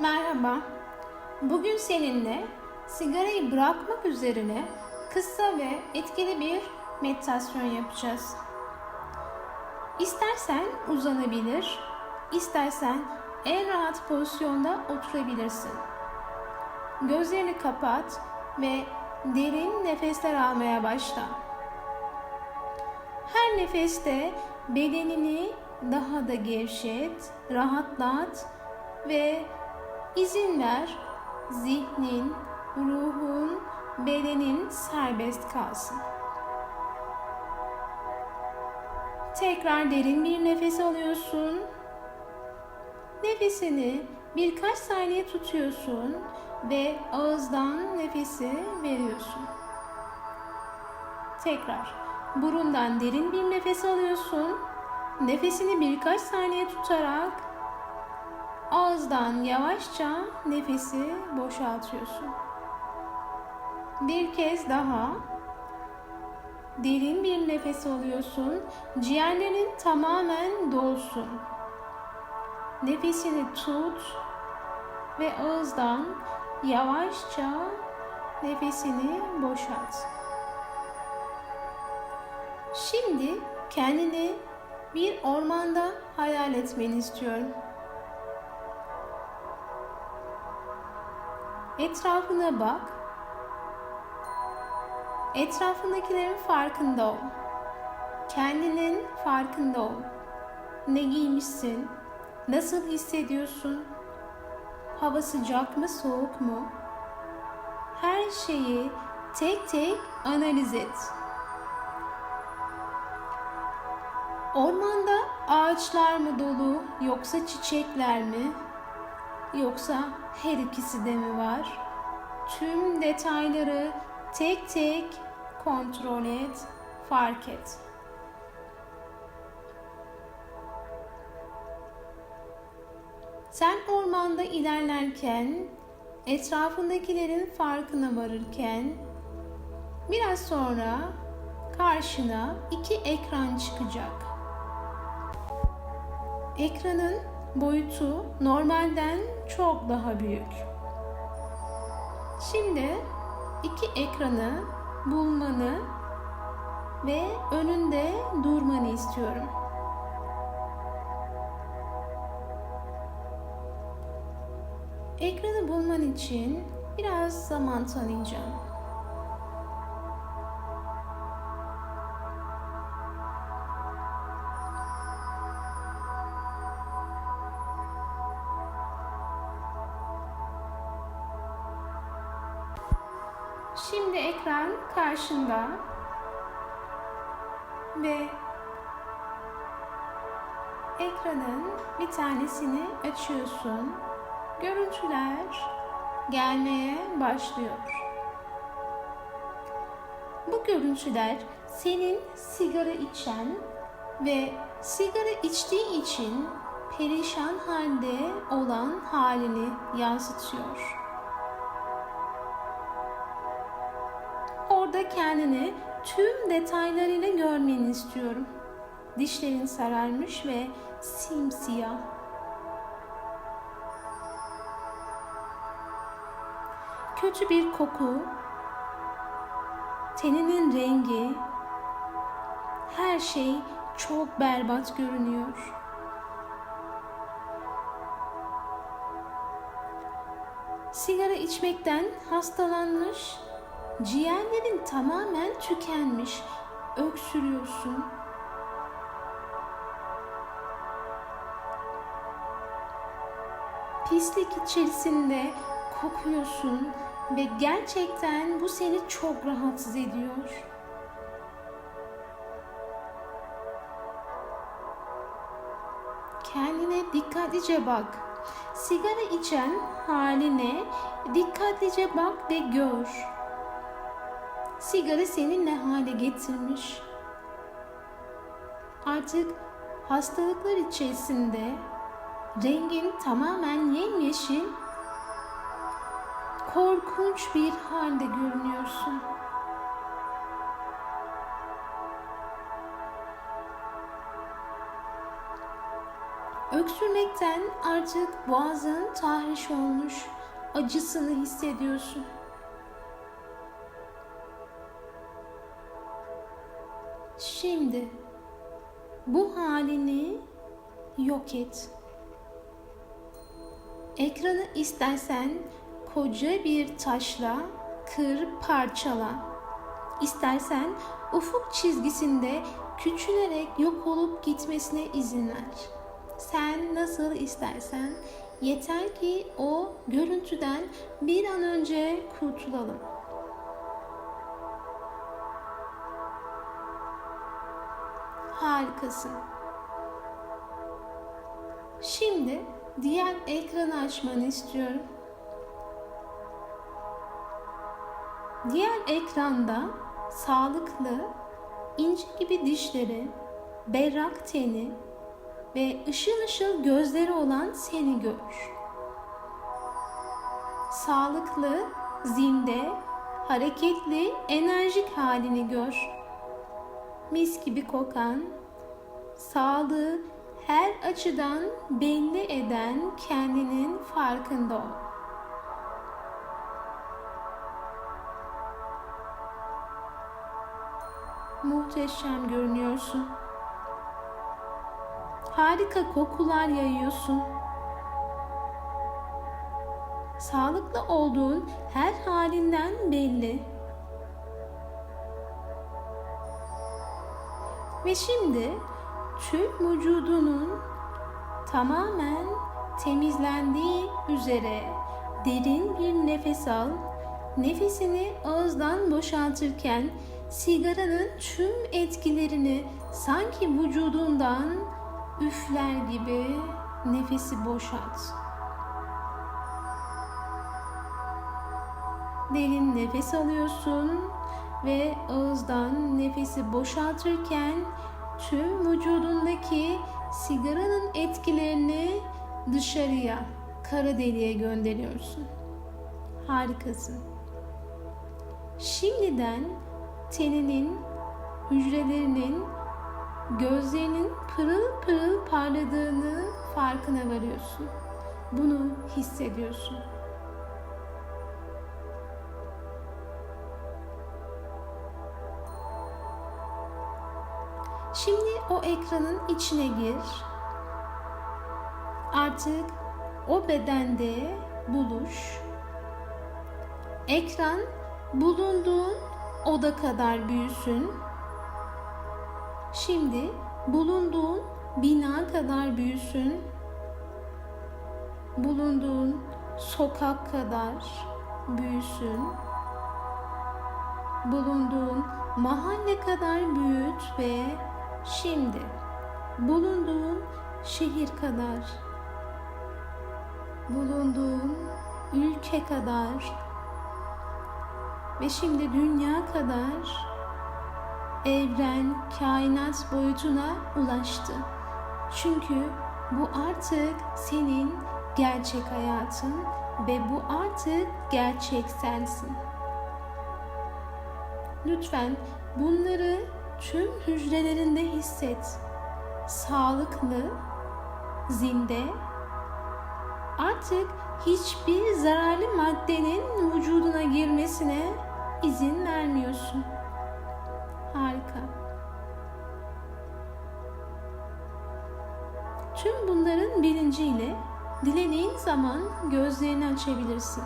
Merhaba. Bugün seninle sigarayı bırakmak üzerine kısa ve etkili bir meditasyon yapacağız. İstersen uzanabilir, istersen en rahat pozisyonda oturabilirsin. Gözlerini kapat ve derin nefesler almaya başla. Her nefeste bedenini daha da gevşet, rahatlat ve izin ver zihnin, ruhun, bedenin serbest kalsın. Tekrar derin bir nefes alıyorsun. Nefesini birkaç saniye tutuyorsun ve ağızdan nefesi veriyorsun. Tekrar burundan derin bir nefes alıyorsun. Nefesini birkaç saniye tutarak ağızdan yavaşça nefesi boşaltıyorsun. Bir kez daha derin bir nefes alıyorsun. Ciğerlerin tamamen dolsun. Nefesini tut ve ağızdan yavaşça nefesini boşalt. Şimdi kendini bir ormanda hayal etmeni istiyorum. Etrafına bak. Etrafındakilerin farkında ol. Kendinin farkında ol. Ne giymişsin? Nasıl hissediyorsun? Hava sıcak mı, soğuk mu? Her şeyi tek tek analiz et. Ormanda ağaçlar mı dolu yoksa çiçekler mi? Yoksa her ikisi de mi var? Tüm detayları tek tek kontrol et, fark et. Sen ormanda ilerlerken, etrafındakilerin farkına varırken, biraz sonra karşına iki ekran çıkacak. Ekranın boyutu normalden çok daha büyük. Şimdi iki ekranı bulmanı ve önünde durmanı istiyorum. Ekranı bulman için biraz zaman tanıyacağım. Şimdi ekran karşında ve ekranın bir tanesini açıyorsun. Görüntüler gelmeye başlıyor. Bu görüntüler senin sigara içen ve sigara içtiği için perişan halde olan halini yansıtıyor. Kendini tüm detaylarıyla görmeni istiyorum. Dişlerin sararmış ve simsiyah. Kötü bir koku, teninin rengi, her şey çok berbat görünüyor. Sigara içmekten hastalanmış Ciğerlerin tamamen tükenmiş. Öksürüyorsun. Pislik içerisinde kokuyorsun ve gerçekten bu seni çok rahatsız ediyor. Kendine dikkatlice bak. Sigara içen haline dikkatlice bak ve gör sigara seni ne hale getirmiş? Artık hastalıklar içerisinde rengin tamamen yemyeşil, korkunç bir halde görünüyorsun. Öksürmekten artık boğazın tahriş olmuş, acısını hissediyorsun. Şimdi bu halini yok et. Ekranı istersen koca bir taşla kır parçala. İstersen ufuk çizgisinde küçülerek yok olup gitmesine izin ver. Sen nasıl istersen yeter ki o görüntüden bir an önce kurtulalım. Harikasın. Şimdi diğer ekranı açmanı istiyorum. Diğer ekranda sağlıklı, ince gibi dişleri, berrak teni ve ışıl ışıl gözleri olan seni gör. Sağlıklı, zinde, hareketli, enerjik halini gör. Mis gibi kokan, sağlığı her açıdan belli eden kendinin farkında ol. Muhteşem görünüyorsun. Harika kokular yayıyorsun. Sağlıklı olduğun her halinden belli. Ve şimdi tüm vücudunun tamamen temizlendiği üzere derin bir nefes al. Nefesini ağızdan boşaltırken sigaranın tüm etkilerini sanki vücudundan üfler gibi nefesi boşalt. Derin nefes alıyorsun ve ağızdan nefesi boşaltırken tüm vücudundaki sigaranın etkilerini dışarıya, kara deliğe gönderiyorsun. Harikasın. Şimdiden teninin, hücrelerinin, gözlerinin pırıl pırıl parladığını farkına varıyorsun. Bunu hissediyorsun. O ekranın içine gir. Artık o bedende buluş. Ekran bulunduğun oda kadar büyüsün. Şimdi bulunduğun bina kadar büyüsün. Bulunduğun sokak kadar büyüsün. Bulunduğun mahalle kadar büyüt ve Şimdi bulunduğun şehir kadar, bulunduğun ülke kadar ve şimdi dünya kadar evren, kainat boyutuna ulaştı. Çünkü bu artık senin gerçek hayatın ve bu artık gerçek sensin. Lütfen bunları tüm hücrelerinde hisset. Sağlıklı, zinde, artık hiçbir zararlı maddenin vücuduna girmesine izin vermiyorsun. Harika. Tüm bunların bilinciyle dilediğin zaman gözlerini açabilirsin.